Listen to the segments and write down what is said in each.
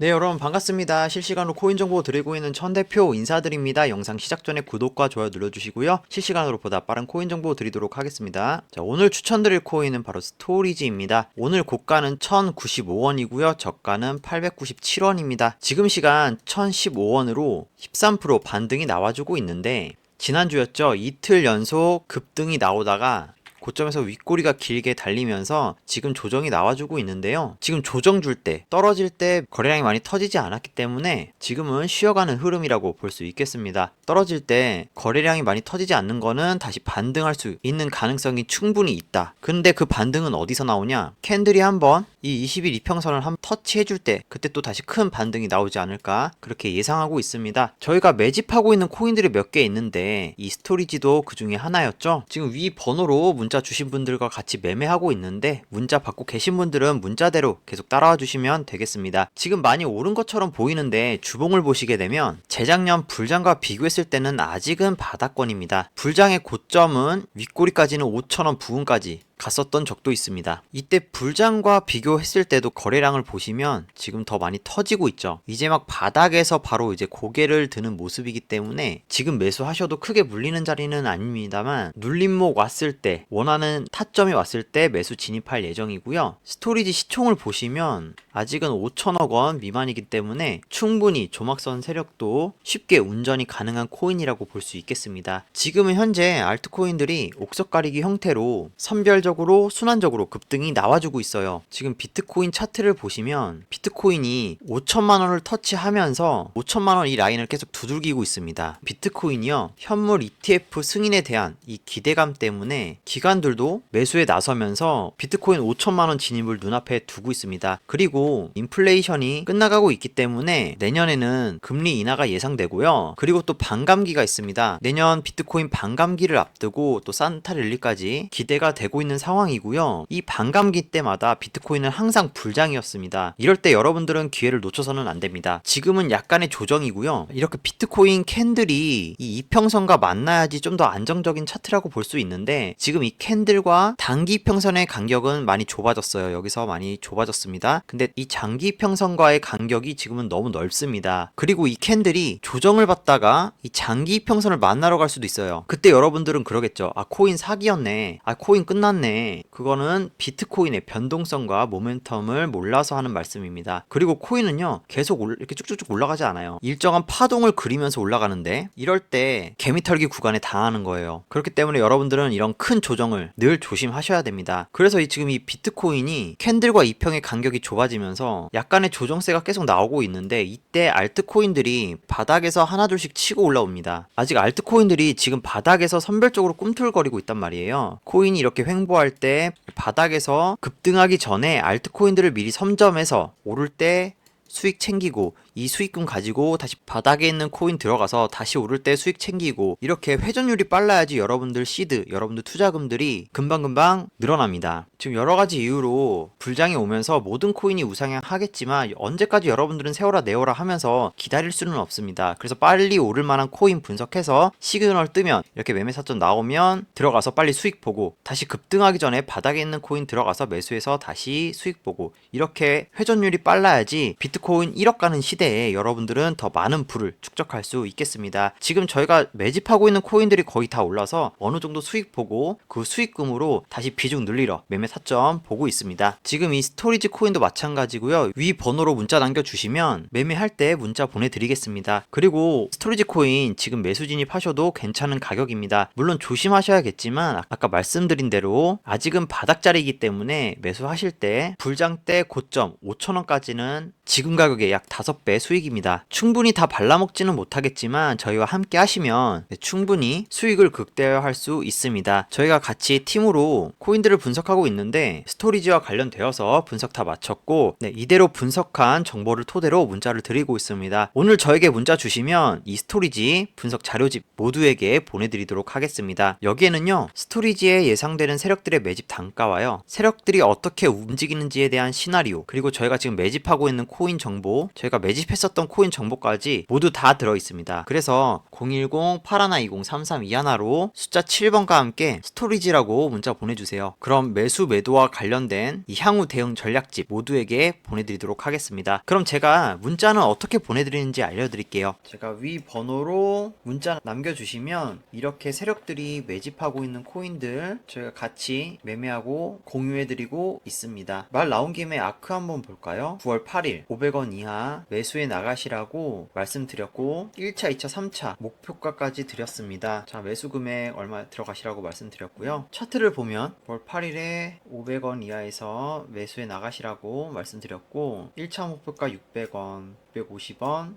네 여러분 반갑습니다. 실시간으로 코인 정보 드리고 있는 천 대표 인사드립니다. 영상 시작 전에 구독과 좋아요 눌러주시고요. 실시간으로 보다 빠른 코인 정보 드리도록 하겠습니다. 자 오늘 추천드릴 코인은 바로 스토리지입니다. 오늘 고가는 1095원이고요. 저가는 897원입니다. 지금 시간 1015원으로 13% 반등이 나와주고 있는데 지난주였죠. 이틀 연속 급등이 나오다가 고점에서 윗꼬리가 길게 달리면서 지금 조정이 나와주고 있는데요. 지금 조정 줄 때, 떨어질 때 거래량이 많이 터지지 않았기 때문에 지금은 쉬어가는 흐름이라고 볼 수 있겠습니다. 떨어질 때 거래량이 많이 터지지 않는 거는 다시 반등할 수 있는 가능성이 충분히 있다. 근데 그 반등은 어디서 나오냐? 캔들이 한번 이 20일 이평선을 한번 터치해줄 때 그때 또 다시 큰 반등이 나오지 않을까 그렇게 예상하고 있습니다. 저희가 매집하고 있는 코인들이 몇 개 있는데 이 스토리지도 그 중에 하나였죠. 지금 위 번호로 문자 주신 분들과 같이 매매하고 있는데 문자 받고 계신 분들은 문자대로 계속 따라와 주시면 되겠습니다. 지금 많이 오른 것처럼 보이는데 주봉을 보시게 되면 재작년 불장과 비교했을 때는 아직은 바닥권입니다. 불장의 고점은 윗꼬리까지는 5천원 부근까지 갔었던 적도 있습니다. 이때 불장과 비교했을 때도 거래량을 보시면 지금 더 많이 터지고 있죠. 이제 막 바닥에서 바로 이제 고개를 드는 모습이기 때문에 지금 매수하셔도 크게 물리는 자리는 아닙니다만 눌림목 왔을 때 원하는 타점이 왔을 때 매수 진입할 예정이고요. 스토리지 시총을 보시면 아직은 5천억 원 미만이기 때문에 충분히 조막선 세력도 쉽게 운전이 가능한 코인이라고 볼 수 있겠습니다. 지금은 현재 알트코인들이 옥석 가리기 형태로 선별적 으로 순환적으로 급등이 나와주고 있어요. 지금 비트코인 차트를 보시면 비트코인이 5천만 원을 터치하면서 5천만 원 이 라인을 계속 두들기고 있습니다. 비트코인이요 현물 ETF 승인에 대한 이 기대감 때문에 기관들도 매수에 나서면서 비트코인 5천만 원 진입을 눈앞에 두고 있습니다. 그리고 인플레이션이 끝나가고 있기 때문에 내년에는 금리 인하가 예상되고요. 그리고 또 반감기가 있습니다. 내년 비트코인 반감기를 앞두고 또 산타 랠리까지 기대가 되고 있는 상황이고요. 이 반감기 때마다 비트코인은 항상 불장이었습니다. 이럴 때 여러분들은 기회를 놓쳐서는 안 됩니다. 지금은 약간의 조정이고요. 이렇게 비트코인 캔들이 이 이평선과 만나야지 좀 더 안정적인 차트라고 볼 수 있는데 지금 이 캔들과 단기 평선의 간격은 많이 좁아졌어요. 여기서 많이 좁아졌습니다. 근데 이 장기 평선과의 간격이 지금은 너무 넓습니다. 그리고 이 캔들이 조정을 받다가 이 장기 평선을 만나러 갈 수도 있어요. 그때 여러분들은 그러겠죠. 아 코인 사기였네. 아 코인 끝났네. 그거는 비트코인의 변동성과 모멘텀을 몰라서 하는 말씀입니다. 그리고 코인은요 계속 올- 이렇게 쭉쭉쭉 올라가지 않아요. 일정한 파동을 그리면서 올라가는데 이럴 때 개미털기 구간에 당하는 거예요. 그렇기 때문에 여러분들은 이런 큰 조정을 늘 조심하셔야 됩니다. 그래서 이 지금 이 비트코인이 캔들과 이평의 간격이 좁아지면서 약간의 조정세가 계속 나오고 있는데 이때 알트코인들이 바닥에서 하나둘씩 치고 올라옵니다. 아직 알트코인들이 지금 바닥에서 선별적으로 꿈틀거리고 있단 말이에요. 코인이 이렇게 횡보 할 때 바닥에서 급등하기 전에 알트코인들을 미리 선점해서 오를 때 수익 챙기고 이 수익금 가지고 다시 바닥에 있는 코인 들어가서 다시 오를 때 수익 챙기고 이렇게 회전율이 빨라야지 여러분들 시드, 여러분들 투자금들이 금방금방 늘어납니다. 지금 여러 가지 이유로 불장이 오면서 모든 코인이 우상향하겠지만 언제까지 여러분들은 세워라 내워라 하면서 기다릴 수는 없습니다. 그래서 빨리 오를 만한 코인 분석해서 시그널 뜨면 이렇게 매매 사전 나오면 들어가서 빨리 수익 보고 다시 급등하기 전에 바닥에 있는 코인 들어가서 매수해서 다시 수익 보고 이렇게 회전율이 빨라야지 비트코인 1억 가는 시대 에 여러분들은 더 많은 부를 축적할 수 있겠습니다. 지금 저희가 매집하고 있는 코인들이 거의 다 올라서 어느 정도 수익 보고 그 수익금으로 다시 비중 늘리러 매매 사점 보고 있습니다. 지금 이 스토리지 코인도 마찬가지고요. 위 번호로 문자 남겨주시면 매매할 때 문자 보내드리겠습니다. 그리고 스토리지 코인 지금 매수 진입하셔도 괜찮은 가격입니다. 물론 조심하셔야겠지만 아- 아까 말씀드린 대로 아직은 바닥자리이기 때문에 매수하실 때 불장 때 고점 5천원까지는 지금 가격의 약 5배 수익입니다. 충분히 다 발라먹지는 못하겠지만 저희와 함께 하시면 네, 충분히 수익을 극대화할 수 있습니다. 저희가 같이 팀으로 코인들을 분석하고 있는데 스토리지와 관련되어서 분석 다 마쳤고 네, 이대로 분석한 정보를 토대로 문자를 드리고 있습니다. 오늘 저에게 문자 주시면 이 스토리지 분석 자료집 모두에게 보내드리도록 하겠습니다. 여기에는요 스토리지에 예상되는 세력들의 매집 단가와요 세력들이 어떻게 움직이는지에 대한 시나리오 그리고 저희가 지금 매집하고 있는 코인 정보, 저희가 매집 했었던 코인 정보까지 모두 다 들어 있습니다. 그래서 010-8120-3321로 숫자 7번과 함께 스토리지라고 문자 보내주세요. 그럼 매수 매도와 관련된 이 향후 대응 전략집 모두에게 보내드리도록 하겠습니다. 그럼 제가 문자는 어떻게 보내드리는지 알려드릴게요. 제가 위 번호로 문자 남겨주시면 이렇게 세력들이 매집하고 있는 코인들 저희가 같이 매매하고 공유해드리고 있습니다. 말 나온 김에 아크 한번 볼까요? 9월 8일 500원 이하 매수 해 나가시라고 말씀드렸고 1차, 2차, 3차 목표가까지 드렸습니다. 자 매수 금액 얼마 들어가시라고 말씀드렸고요. 차트를 보면 9월 8일에 500원 이하에서 매수해 나가시라고 말씀드렸고 1차 목표가 600원, 650원,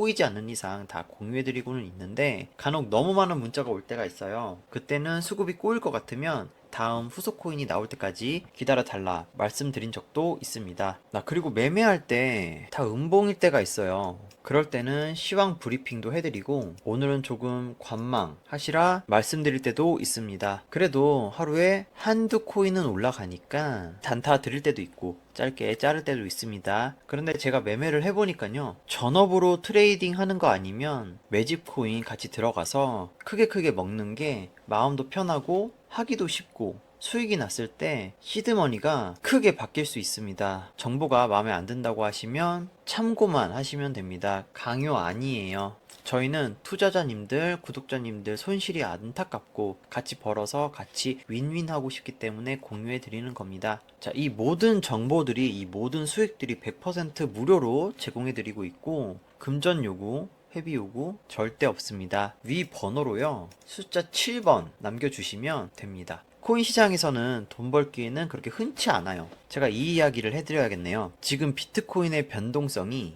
꼬이지 않는 이상 다 공유해드리고는 있는데 간혹 너무 많은 문자가 올 때가 있어요. 그때는 수급이 꼬일 것 같으면 다음 후속 코인이 나올 때까지 기다려 달라 말씀드린 적도 있습니다. 나 그리고 매매할 때 다 음봉일 때가 있어요. 그럴 때는 시황 브리핑도 해드리고 오늘은 조금 관망 하시라 말씀드릴 때도 있습니다. 그래도 하루에 한두 코인은 올라가니까 단타 드릴 때도 있고 짧게 자를 때도 있습니다. 그런데 제가 매매를 해보니까요. 전업으로 트레이딩 하는 거 아니면 매집 코인 같이 들어가서 크게 크게 먹는 게 마음도 편하고 하기도 쉽고 수익이 났을 때 시드머니가 크게 바뀔 수 있습니다. 정보가 마음에 안 든다고 하시면 참고만 하시면 됩니다. 강요 아니에요. 저희는 투자자님들, 구독자님들 손실이 안타깝고 같이 벌어서 같이 윈윈하고 싶기 때문에 공유해 드리는 겁니다. 자, 이 모든 정보들이 이 모든 수익들이 100% 무료로 제공해 드리고 있고 금전 요구 회비 요구 절대 없습니다. 위 번호로요. 숫자 7번 남겨주시면 됩니다. 코인 시장에서는 돈 벌기에는 그렇게 흔치 않아요. 제가 이 이야기를 해드려야겠네요. 지금 비트코인의 변동성이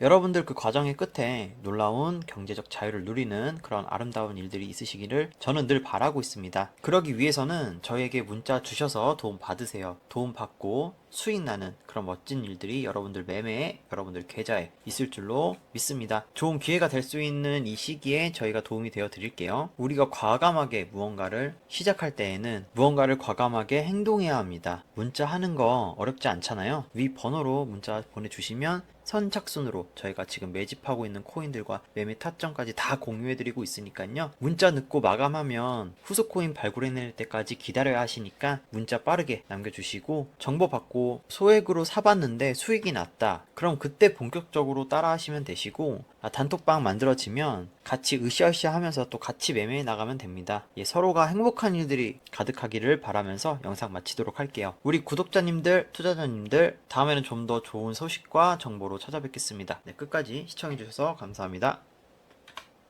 여러분들 그 과정의 끝에 놀라운 경제적 자유를 누리는 그런 아름다운 일들이 있으시기를 저는 늘 바라고 있습니다. 그러기 위해서는 저에게 문자 주셔서 도움 받으세요. 도움 받고 수익 나는 그런 멋진 일들이 여러분들 매매에 여러분들 계좌에 있을 줄로 믿습니다. 좋은 기회가 될 수 있는 이 시기에 저희가 도움이 되어 드릴게요. 우리가 과감하게 무언가를 시작할 때에는 무언가를 과감하게 행동해야 합니다. 문자 하는 거 어렵지 않잖아요. 위 번호로 문자 보내주시면 선착순으로 저희가 지금 매집하고 있는 코인들과 매매 타점까지 다 공유해드리고 있으니까요. 문자 늦고 마감하면 후속 코인 발굴해낼 때까지 기다려야 하시니까 문자 빠르게 남겨주시고 정보 받고 소액으로 사봤는데 수익이 났다. 그럼 그때 본격적으로 따라 하시면 되시고 아, 단톡방 만들어지면 같이 으쌰으쌰 하면서 또 같이 매매해 나가면 됩니다. 예, 서로가 행복한 일들이 가득하기를 바라면서 영상 마치도록 할게요. 우리 구독자님들, 투자자님들, 다음에는 좀 더 좋은 소식과 정보 로 찾아뵙겠습니다. 네, 끝까지 시청해주셔서 감사합니다.